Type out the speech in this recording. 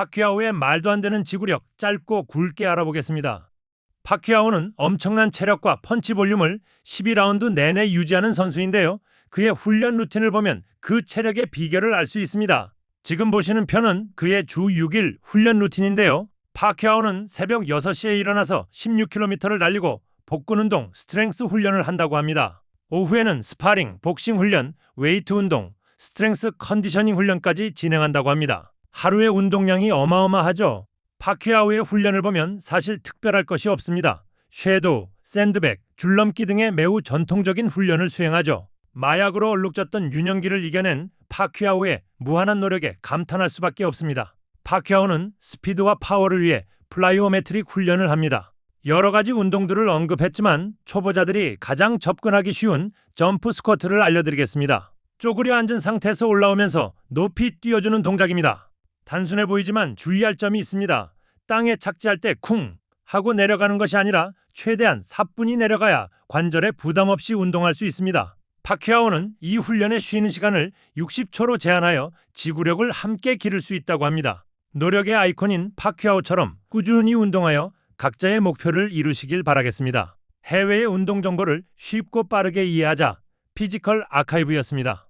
파퀴아오의 말도 안 되는 지구력 짧고 굵게 알아보겠습니다. 파퀴아오는 엄청난 체력과 펀치 볼륨을 12라운드 내내 유지하는 선수인데요. 그의 훈련 루틴을 보면 그 체력의 비결을 알 수 있습니다. 지금 보시는 편은 그의 주 6일 훈련 루틴인데요. 파퀴아오는 새벽 6시에 일어나서 16km를 달리고 복근 운동, 스트렝스 훈련을 한다고 합니다. 오후에는 스파링, 복싱 훈련, 웨이트 운동, 스트렝스 컨디셔닝 훈련까지 진행한다고 합니다. 하루의 운동량이 어마어마하죠. 파퀴아오의 훈련을 보면 사실 특별할 것이 없습니다. 쉐도우, 샌드백, 줄넘기 등의 매우 전통적인 훈련을 수행하죠. 마약으로 얼룩졌던 유년기를 이겨낸 파퀴아오의 무한한 노력에 감탄할 수밖에 없습니다. 파퀴아오는 스피드와 파워를 위해 플라이오메트릭 훈련을 합니다. 여러 가지 운동들을 언급했지만 초보자들이 가장 접근하기 쉬운 점프 스쿼트를 알려드리겠습니다. 쪼그려 앉은 상태에서 올라오면서 높이 뛰어주는 동작입니다. 단순해 보이지만 주의할 점이 있습니다. 땅에 착지할 때 쿵 하고 내려가는 것이 아니라 최대한 사뿐히 내려가야 관절에 부담 없이 운동할 수 있습니다. 파퀴아오는 이 훈련에 쉬는 시간을 60초로 제한하여 지구력을 함께 기를 수 있다고 합니다. 노력의 아이콘인 파퀴아오처럼 꾸준히 운동하여 각자의 목표를 이루시길 바라겠습니다. 해외의 운동 정보를 쉽고 빠르게 이해하자 피지컬 아카이브였습니다.